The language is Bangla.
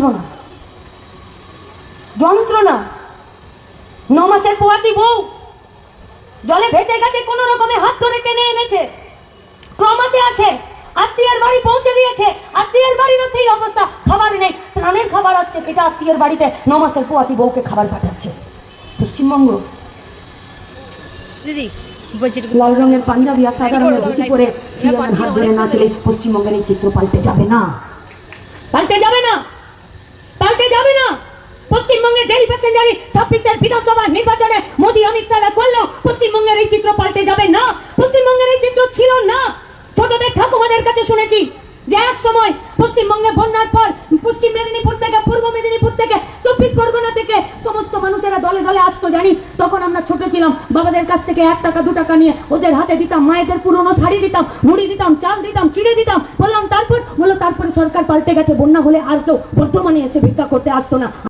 যন্ত্রণা। যন্ত্রণা। ন মাসের পোয়াতি বউ জলে ভেসে গেছে কোনো রকমে হাত ধরে টেনে এনেছে। ট্রমাতে আছে আত্মীয়ের বাড়ি পৌঁছে দিয়েছে আত্মীয়ের বাড়িরও সেই অবস্থা খাবার নেই। ত্রাণের খাবার আসছে সেটা আত্মীয়ের বাড়িতে ন মাসের পোয়াতি বউকে খাবার পাঠাচ্ছে। পশ্চিমবঙ্গ। দিদি লাল রঙের পাঞ্জাবি আর সাদা রঙের ধুতি পরে সিএমের হাত ধরে নাচলে পশ্চিমবঙ্গের এই চিত্র পাল্টে যাবে না। পাল্টে যাবে না পাল্টে যাবে না পশ্চিমবঙ্গের প্যাসেঞ্জারি ছাব্বিশের বিধানসভা নির্বাচনে মোদী, অমিত শাহরা করলেও পশ্চিমবঙ্গের এই চিত্র পাল্টে যাবে না। পশ্চিমবঙ্গের এই চিত্র ছিল না। ছোটদের ঠাকুমাদের কাছে শুনেছি যে এক সময় পশ্চিমবঙ্গে বন্যার পর পশ্চিম মেদিনীপুর থেকে, পূর্ব মেদিনীপুর থেকে, চব্বিশ পরগনা থেকে সমস্ত মানুষেরা দলে দলে আসতো, জানিস? তখন আমরা ছোট ছিলাম। বাবাদের কাছ থেকে এক টাকা, দু টাকা নিয়ে ওদের হাতে দিতাম, মায়েদের পুরনো শাড়ি দিতাম, মুড়ি দিতাম, চাল দিতাম, চিড়ে দিতাম। বললাম, তারপর? বলল, তারপরে সরকার পাল্টে গেছে, বন্যা হলে আর কেউ বর্ধমানে এসে ভিক্ষা করতে আসতো না।